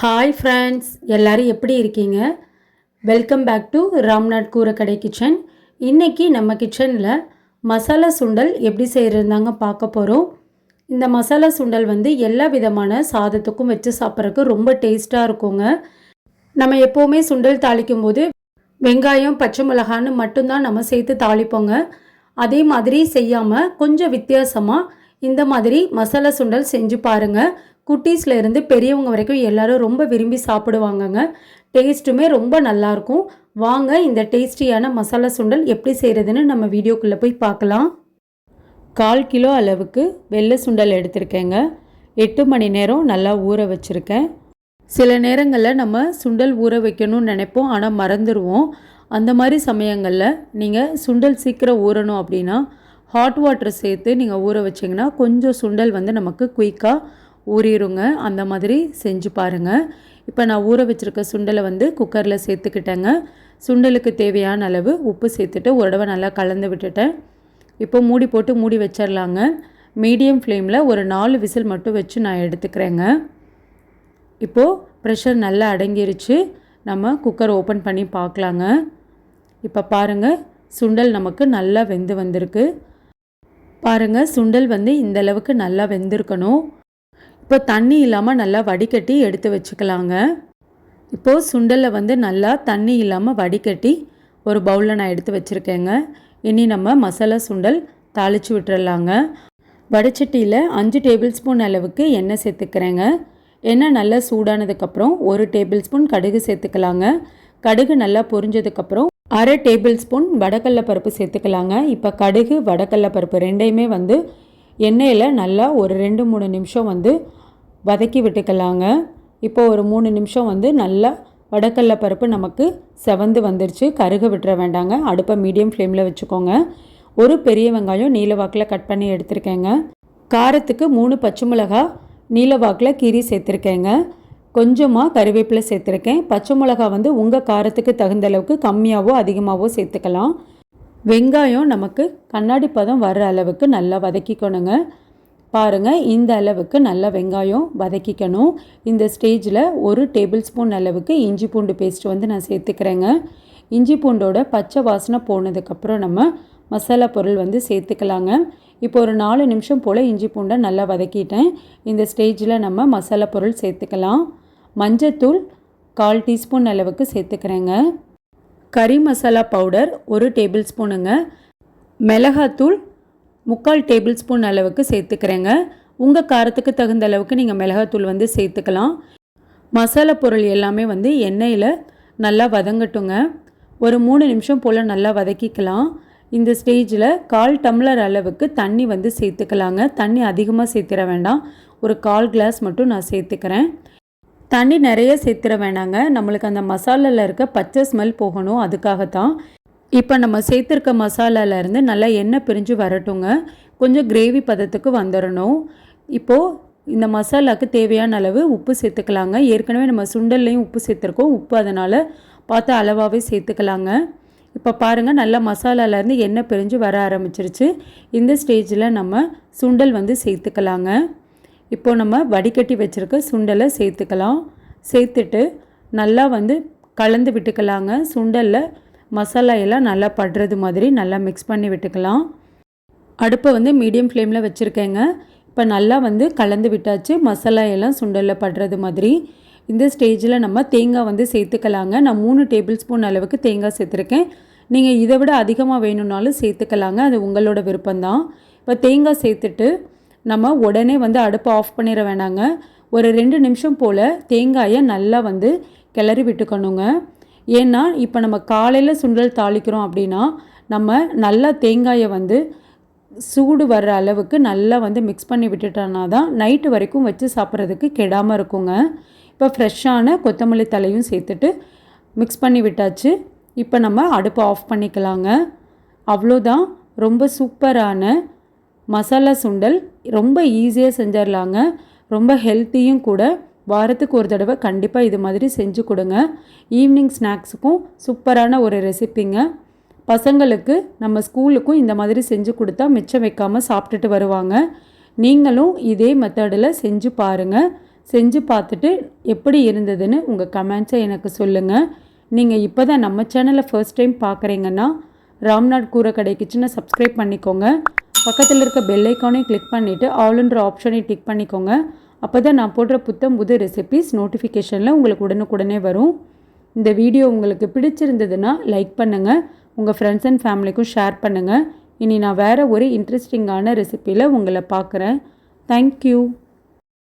Hi friends எல்லோரும் எப்படி இருக்கீங்க? Welcome back to Ramnath Koorakadai kitchen இன்றைக்கி நம்ம கிச்சனில் மசாலா சுண்டல் எப்படி செய்கிறதாங்க பார்க்க போகிறோம் இந்த மசாலா சுண்டல் வந்து எல்லா விதமான சாதத்துக்கும் வச்சு சாப்பிட்றதுக்கு ரொம்ப டேஸ்ட்டாக இருக்குங்க. நம்ம எப்போவுமே சுண்டல் தாளிக்கும் போது வெங்காயம் பச்சை மிளகான்னு மட்டும்தான் நம்ம சேர்த்து தாளிப்போங்க. அதே மாதிரி செய்யாமல் கொஞ்சம் வித்தியாசமாக இந்த மாதிரி மசாலா சுண்டல் செஞ்சு பாருங்கள் குட்டீஸ்லேருந்து பெரியவங்க வரைக்கும் எல்லாரும் ரொம்ப விரும்பி சாப்பிடுவாங்கங்க. டேஸ்ட்டுமே ரொம்ப நல்லாயிருக்கும். வாங்க இந்த டேஸ்டியான மசாலா சுண்டல் எப்படி செய்கிறதுன்னு நம்ம வீடியோக்குள்ளே போய் பார்க்கலாம். கால் கிலோ அளவுக்கு வெள்ளை சுண்டல் எடுத்திருக்கேங்க. எட்டு மணி நேரம் நல்லா ஊற வச்சுருக்கேன். சில நேரங்களில் நம்ம சுண்டல் ஊற வைக்கணும்னு நினைப்போம் ஆனால் மறந்துடுவோம் அந்த மாதிரி சமயங்களில் நீங்கள் சுண்டல் சீக்கிரம் ஊறணும் அப்படின்னா ஹாட் வாட்டர் சேர்த்து நீங்கள் ஊற வச்சிங்கன்னா கொஞ்சம் சுண்டல் வந்து நமக்கு குயிக்காக ஊறிடுங்க அந்த மாதிரி செஞ்சு பாருங்கள் இப்போ நான் ஊற வச்சுருக்க சுண்டலை வந்து குக்கரில் சேர்த்துக்கிட்டேங்க. சுண்டலுக்கு தேவையான அளவு உப்பு சேர்த்துட்டு ஒரு தடவை நல்லா கலந்து விட்டுட்டேன். இப்போ மூடி போட்டு மூடி வச்சிடலாங்க மீடியம் ஃப்ளேமில் ஒரு நாலு விசில் மட்டும் வச்சு நான் எடுத்துக்கிறேங்க. இப்போது ப்ரெஷர் நல்லா அடங்கிருச்சு. நம்ம குக்கர் ஓப்பன் பண்ணி பார்க்கலாங்க இப்போ பாருங்கள் சுண்டல் நமக்கு நல்லா வெந்து வந்திருக்கு. பாருங்கள் சுண்டல் வந்து இந்த அளவுக்கு நல்லா வெந்திருக்கணும். இப்போ தண்ணி இல்லாமல் நல்லா வடிகட்டி எடுத்து வச்சுக்கலாங்க. இப்போது சுண்டலில் வந்து நல்லா தண்ணி இல்லாமல் வடிகட்டி ஒரு பவுலில் நான் எடுத்து வச்சுருக்கேங்க. இனி நம்ம மசாலா சுண்டல் தாளித்து விட்டுறலாங்க. வடச்சட்டியில் அஞ்சு டேபிள் ஸ்பூன் அளவுக்கு எண்ணெய் சேர்த்துக்கிறேங்க. எண்ணெய் நல்லா சூடானதுக்கப்புறம் ஒரு டேபிள் ஸ்பூன் கடுகு சேர்த்துக்கலாங்க. கடுகு நல்லா பொரிஞ்சதுக்கப்புறம் அரை டேபிள் ஸ்பூன் வடக்கடல பருப்பு சேர்த்துக்கலாங்க. இப்போ கடுகு வடக்கடல பருப்பு ரெண்டையுமே வந்து எண்ணெயில் நல்லா ஒரு ரெண்டு மூணு நிமிஷம் வந்து வதக்கி விட்டுக்கலாங்க. இப்போ ஒரு மூணு நிமிஷம் வந்து நல்லா வடக்கல்ல பருப்பு நமக்கு செவந்து வந்துருச்சு. கருக விட்டுற வேண்டாங்க. அடுப்பை மீடியம் ஃப்ளேமில் வச்சுக்கோங்க. ஒரு பெரிய வெங்காயம் நீல வாக்கில் கட் பண்ணி எடுத்திருக்கேங்க. காரத்துக்கு மூணு பச்சை மிளகா நீல வாக்கில் கீரி சேர்த்துருக்கேங்க. கொஞ்சமாக கருவேப்பிலை சேர்த்துருக்கேன். பச்சை மிளகா வந்து உங்கள் காரத்துக்கு தகுந்த அளவுக்கு கம்மியாகவோ அதிகமாகவோ சேர்த்துக்கலாம். வெங்காயம் நமக்கு கண்ணாடி பதம் வர்ற அளவுக்கு நல்லா வதக்கிக்கணுங்க. பாருங்கள் இந்த அளவுக்கு நல்லா வெங்காயம் வதக்கிக்கணும். இந்த ஸ்டேஜில் ஒரு டேபிள் ஸ்பூன் அளவுக்கு இஞ்சி பூண்டு பேஸ்ட் வந்து நான் சேர்த்துக்கிறேங்க. இஞ்சி பூண்டோட பச்சை வாசனை போனதுக்கப்புறம் நம்ம மசாலா பொருள் வந்து சேர்த்துக்கலாங்க. இப்போ ஒரு நாலு நிமிஷம் போல் இஞ்சி பூண்டை நல்லா வதக்கிட்டேன். இந்த ஸ்டேஜில் நம்ம மசாலா பொருள் சேர்த்துக்கலாம். மஞ்சத்தூள் கால் டீஸ்பூன் அளவுக்கு சேர்த்துக்கிறேங்க. கறி மசாலா பவுடர் ஒரு டேபிள் ஸ்பூனுங்க மிளகாத்தூள் முக்கால் டேபிள் ஸ்பூன் அளவுக்கு சேர்த்துக்கிறேங்க. உங்கள் காரத்துக்கு தகுந்த அளவுக்கு நீங்கள் மிளகாத்தூள் வந்து சேர்த்துக்கலாம். மசாலா பொருள் எல்லாமே வந்து எண்ணெயில் நல்லா வதங்கட்டுங்க. ஒரு மூணு நிமிஷம் போல் நல்லா வதக்கிக்கலாம். இந்த ஸ்டேஜில் கால் டம்ளர் அளவுக்கு தண்ணி வந்து சேர்த்துக்கலாங்க. தண்ணி அதிகமாக சேர்த்துற வேண்டாம். ஒரு கால் கிளாஸ் மட்டும் நான் சேர்த்துக்கிறேன். தண்ணி நிறைய சேர்த்துற வேணாங்க. நம்மளுக்கு அந்த மசாலாவில் இருக்க பச்சை ஸ்மெல் போகணும். அதுக்காகத்தான். இப்போ நம்ம சேர்த்துருக்க மசாலாலேருந்து நல்லா எண்ணெய் பிரிஞ்சு வரட்டுங்க. கொஞ்சம் கிரேவி பதத்துக்கு வந்துடணும் இப்போது இந்த மசாலாவுக்கு தேவையான அளவு உப்பு சேர்த்துக்கலாங்க. ஏற்கனவே நம்ம சுண்டல்லையும் உப்பு சேர்த்துருக்கோம். உப்பு அதனால் பார்த்து அளவாகவே சேர்த்துக்கலாங்க. இப்போ பாருங்கள் நல்லா மசாலாலேருந்து எண்ணெய் பிரிஞ்சு வர ஆரம்பிச்சிருச்சு. இந்த ஸ்டேஜில் நம்ம சுண்டல் வந்து சேர்த்துக்கலாங்க. இப்போ நம்ம வடிகட்டி வச்சுருக்க சுண்டலை சேர்த்துக்கலாம். சேர்த்துட்டு நல்லா வந்து கலந்து விட்டுக்கலாங்க. சுண்டலில் மசாலா எல்லாம் நல்லா படுறது மாதிரி நல்லா மிக்ஸ் பண்ணி விட்டுக்கலாம். அடுப்பை வந்து மீடியம் ஃப்ளேமில் வச்சுருக்கேங்க. இப்போ நல்லா வந்து கலந்து விட்டாச்சு மசாலா எல்லாம் சுண்டலில் படுறது மாதிரி. இந்த ஸ்டேஜில் நம்ம தேங்காய் வந்து சேர்த்துக்கலாங்க. நான் மூணு டேபிள் ஸ்பூன் அளவுக்கு தேங்காய் சேர்த்துருக்கேன். நீங்கள் இதை விட அதிகமாக வேணும்னாலும் சேர்த்துக்கலாங்க. அது உங்களோட விருப்பம்தான். இப்போ தேங்காய் சேர்த்துட்டு நம்ம உடனே வந்து அடுப்பை ஆஃப் பண்ணிட வேணாங்க. ஒரு ரெண்டு நிமிஷம் போல் தேங்காயை நல்லா வந்து கிளறி விட்டுக்கணுங்க. ஏன்னா இப்போ நம்ம காலையில் சுண்டல் தாளிக்கிறோம் அப்படின்னா நம்ம நல்லா தேங்காயை வந்து சூடு வர்ற அளவுக்கு நல்லா வந்து மிக்ஸ் பண்ணி விட்டுட்டோன்னா தான் நைட்டு வரைக்கும் வச்சு சாப்பிட்றதுக்கு கெடாமல் இருக்குங்க. இப்போ ஃப்ரெஷ்ஷான கொத்தமல்லி தலையும் சேர்த்துட்டு மிக்ஸ் பண்ணி விட்டாச்சு. இப்போ நம்ம அடுப்பை ஆஃப் பண்ணிக்கலாங்க. அவ்வளோதான். ரொம்ப சூப்பரான மசாலா சுண்டல். ரொம்ப ஈஸியாக செஞ்சிடலாங்க ரொம்ப ஹெல்த்தியும் கூட வாரத்துக்கு ஒரு தடவை கண்டிப்பாக இது மாதிரி செஞ்சு கொடுங்க. ஈவினிங் ஸ்நாக்ஸுக்கும் சூப்பரான ஒரு ரெசிப்பிங்க பசங்களுக்கு நம்ம ஸ்கூலுக்கும் இந்த மாதிரி செஞ்சு கொடுத்தா மிச்சம் வைக்காமல் சாப்பிட்டுட்டு வருவாங்க. நீங்களும் இதே மெத்தடில் செஞ்சு பாருங்கள் செஞ்சு பார்த்துட்டு எப்படி இருந்ததுன்னு உங்கள் கமெண்ட்ஸை எனக்கு சொல்லுங்கள் நீங்கள் இப்போ தான் நம்ம சேனலை ஃபர்ஸ்ட் டைம் பார்க்குறீங்கன்னா ராம்நாத் கூரை கடை கிச்சனை சப்ஸ்கிரைப் பண்ணிக்கோங்க. பக்கத்தில் இருக்க பெல் ஐக்கானையும் கிளிக் பண்ணிவிட்டு ஆளுன்ற ஆப்ஷனை டிக் பண்ணிக்கோங்க. அப்போ தான் நான் போடுற புத்தம் புது ரெசிபீஸ் நோட்டிஃபிகேஷனில் உங்களுக்கு உடனுக்குடனே வரும். இந்த வீடியோ உங்களுக்கு பிடிச்சிருந்ததுன்னா லைக் பண்ணுங்கள் உங்கள் ஃப்ரெண்ட்ஸ் அண்ட் ஃபேமிலிக்கும் ஷேர் பண்ணுங்கள் இனி நான் வேறு ஒரு இன்ட்ரெஸ்டிங்கான ரெசிப்பியில் உங்களை பார்க்குறேன். தேங்க்யூ